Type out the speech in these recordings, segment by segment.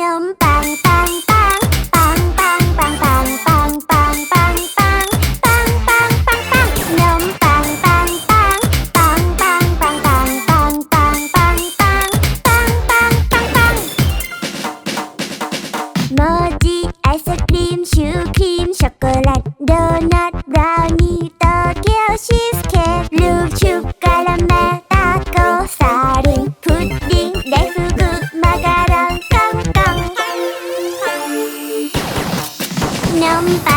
นมปังปังปังปังปังปังปังปังปังปังปังปังปังปังปังนมปังปังปังปังปังปังปังปังปังปังปังปังปังปังปังโมจิไอศครีมชูครีมช็อกโกแลตโดน 喵咪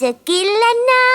จะกินแล้วนะ